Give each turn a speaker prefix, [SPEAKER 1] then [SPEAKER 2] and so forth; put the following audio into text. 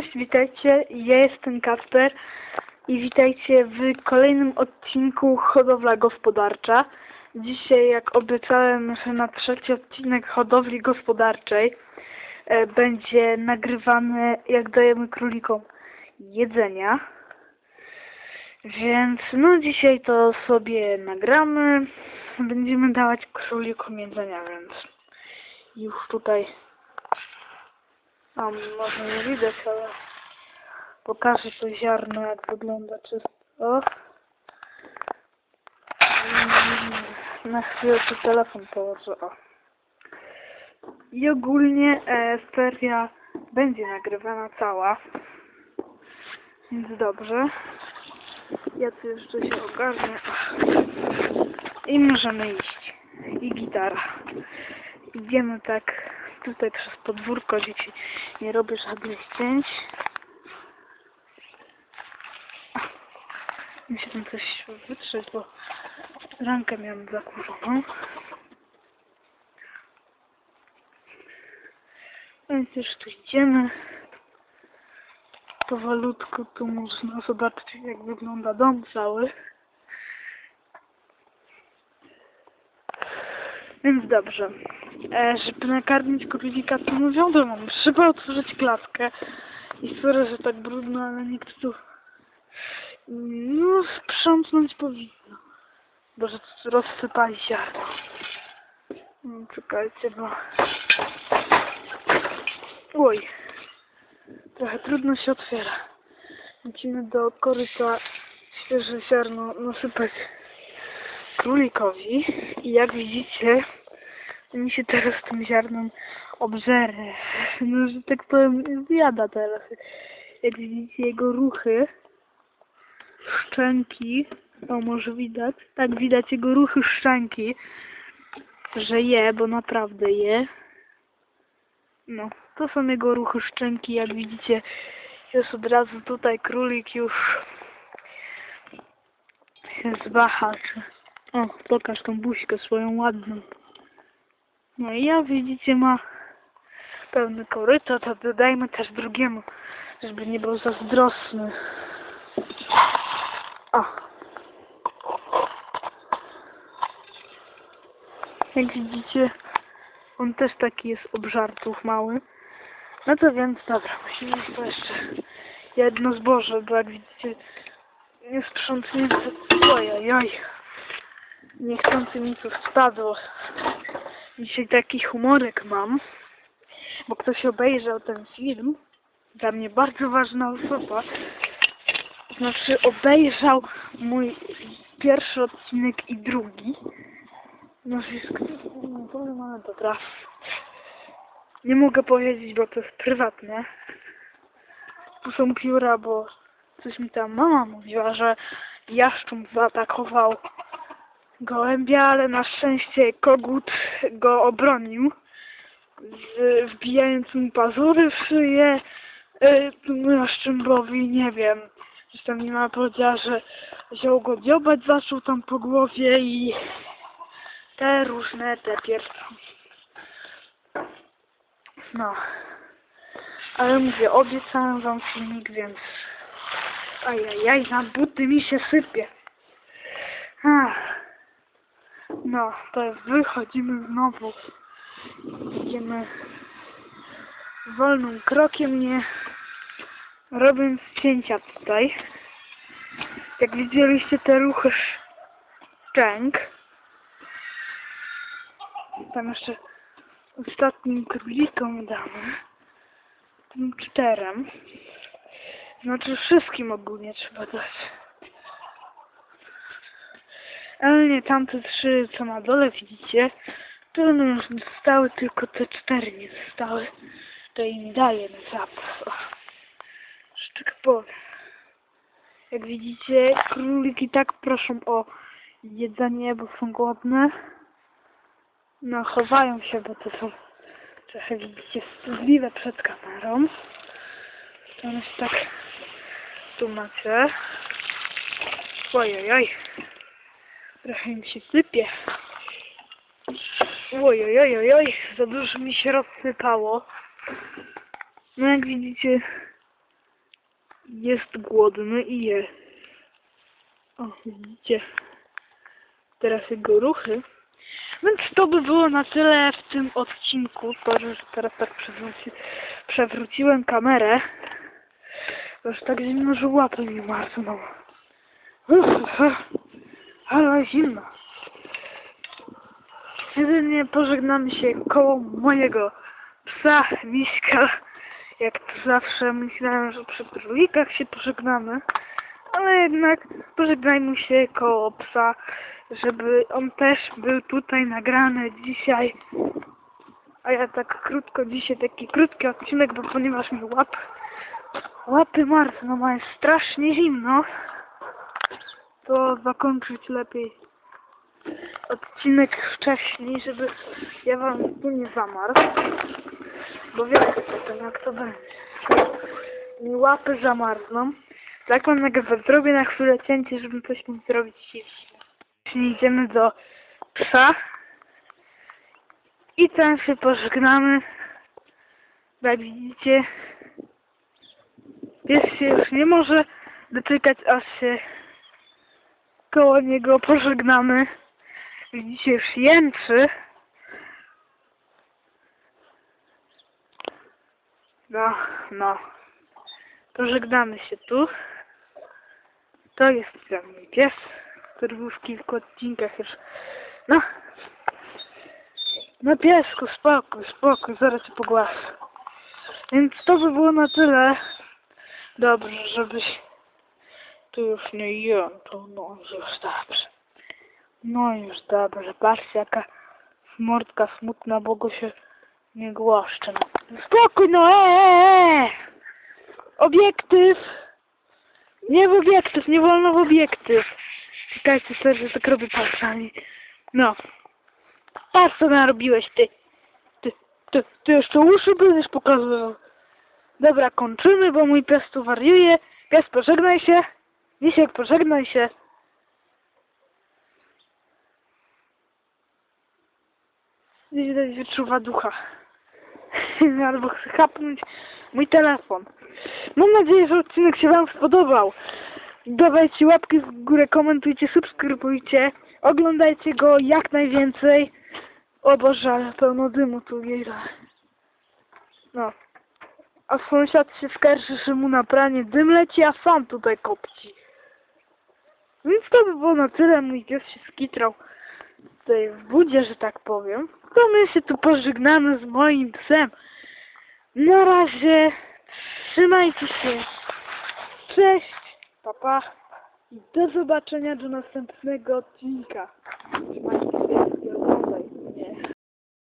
[SPEAKER 1] Cześć, witajcie, ja jestem Kasper i witajcie w kolejnym odcinku Hodowla Gospodarcza. Dzisiaj, jak obiecałem, że na trzeci odcinek hodowli gospodarczej e, będzie nagrywany, jak dajemy królikom jedzenia. Więc no dzisiaj to sobie nagramy. Będziemy dawać królikom jedzenia, więc już tutaj a może nie widać, ale pokażę to ziarno, jak wygląda czysto. Mm, Na chwilę tu telefon położę. O. I ogólnie e, seria będzie nagrywana cała. Więc dobrze. Ja tu jeszcze się ogarnię. I możemy iść. I gitara. Idziemy tak tutaj przez podwórko, dzieci nie robię żadnych zdjęć. Muszę tam coś wytrzeć, bo rękę miałem zakurzoną. Więc już tu idziemy. Powolutku tu można zobaczyć jak wygląda dom cały. Więc dobrze. E, żeby nakarmić królika, to no wiadomo, trzeba otworzyć klatkę. I sorry, że tak brudno, ale nikt tu no sprzątnąć powinno. Boże, tu rozsypali ziarno. No, czekajcie, bo... Oj. Trochę trudno się otwiera. Musimy do koryta świeże ziarno nasypać królikowi. I jak widzicie, mi się teraz tym ziarnem obżerę. No, że tak powiem, zjada teraz. Jak widzicie jego ruchy, szczęki, o może widać, tak widać jego ruchy szczęki, że je, bo naprawdę je. No, to są jego ruchy szczęki, jak widzicie, jest od razu tutaj królik już się zwaha. O, pokaż tą buźkę swoją ładną. No i ja widzicie ma pełny koryto, to dodajmy też drugiemu, żeby nie był zazdrosny. O. Jak widzicie, on też taki jest obżartów mały. No to więc dobra, musimy to jeszcze jedno zboże, bo jak widzicie, niesprzątnięte, ojojoj, niechcący mi tu spadło. Dzisiaj taki humorek mam, bo ktoś obejrzał ten film, dla mnie bardzo ważna osoba, znaczy obejrzał mój pierwszy odcinek i drugi. No to mamy dobra. Nie mogę powiedzieć, bo to jest prywatne. Tu są pióra, bo coś mi tam mama mówiła, że jaszczur zaatakował gołębia, ale na szczęście kogut go obronił, z, wbijając mu pazury w szyję. Y, temu jaszczębowi, nie wiem, zresztą mi mama powiedziała, że wziął go dziobać, zaczął tam po głowie i te różne te pierwsze. No. Ale mówię, obiecałem wam filmik, więc ajajaj, na buty mi się sypie. Ach. No, to wychodzimy znowu. Idziemy wolnym krokiem, nie robiąc cięcia tutaj. Jak widzieliście te ruchy szczęk. Tam jeszcze ostatnim królikom damy. Tym czterem. Znaczy wszystkim ogólnie trzeba dać. Ale nie, tamte trzy, co na dole widzicie, to no już zostały, tylko te cztery nie zostały. To im daję na zapas. O. Jeszcze tak. Jak widzicie, króliki tak proszą o jedzenie, bo są głodne. No, chowają się, bo to są trochę, widzicie, wstydliwe przed kamerą. To jest tak, tu macie. Ojojoj. Trochę mi się sypie. Ojojojojoj, za dużo mi się rozsypało. No jak widzicie, jest głodny i je. O, widzicie teraz jego ruchy. Więc to by było na tyle w tym odcinku. Sorry, że teraz tak przewróci, przewróciłem kamerę. Bo Już tak zimno, że łapy mi marzną. Uff, Ale zimno. Jedynie pożegnamy się koło mojego psa Miśka. Jak to zawsze myślałem, że przy królikach się pożegnamy. Ale jednak pożegnajmy się koło psa, żeby on też był tutaj nagrany dzisiaj. A ja tak krótko dzisiaj, taki krótki odcinek, bo ponieważ mi łap, łapy marzną, a jest strasznie zimno, to zakończyć lepiej odcinek wcześniej, żeby ja wam tu nie zamarł. Bo wiecie potem jak to będzie. Mi łapy zamarzną. Tak mam nagrywać. Zrobię na chwilę cięcie, żeby coś mógł zrobić jeśli idziemy do psa. I tam się pożegnamy. Jak widzicie, pies się już nie może doczekać, aż się koło niego pożegnamy. Widzicie, już jęczy. No, no. Pożegnamy się tu. To jest ten mój pies, który był w kilku odcinkach już. No. No piesku, spokój, spokój, zaraz cię pogłaszę. Więc to by było na tyle. Dobrze, żebyś tu już nie jątał. No już dobrze. No już dobrze. Patrzcie jaka mordka smutna, bo go się nie głaszczę. No. Spokój, no eee! Obiektyw! Nie w obiektyw, nie wolno w obiektyw. Czekajcie sobie, że tak robię palcami. No. Patrz co narobiłeś ty. Ty, ty, ty jeszcze uszy będziesz pokazywał. Dobra, kończymy, bo mój pies tu wariuje. Pies, pożegnaj się. Misiek, pożegnaj się. Widać wyczuwa ducha. Albo chce chapnąć mój telefon. Mam nadzieję, że odcinek się Wam spodobał. Dawajcie łapki w górę, komentujcie, subskrybujcie. Oglądajcie go jak najwięcej. O Boże, ale pełno dymu tu jeździ. No. A sąsiad się skarży, że mu na pranie dym leci, a sam tutaj kopci. Więc to by było na tyle. Mój pies się skitrał tutaj w budzie, że tak powiem. To my się tu pożegnamy z moim psem. Na razie. Trzymajcie się. Cześć. Papa. I do zobaczenia do następnego odcinka.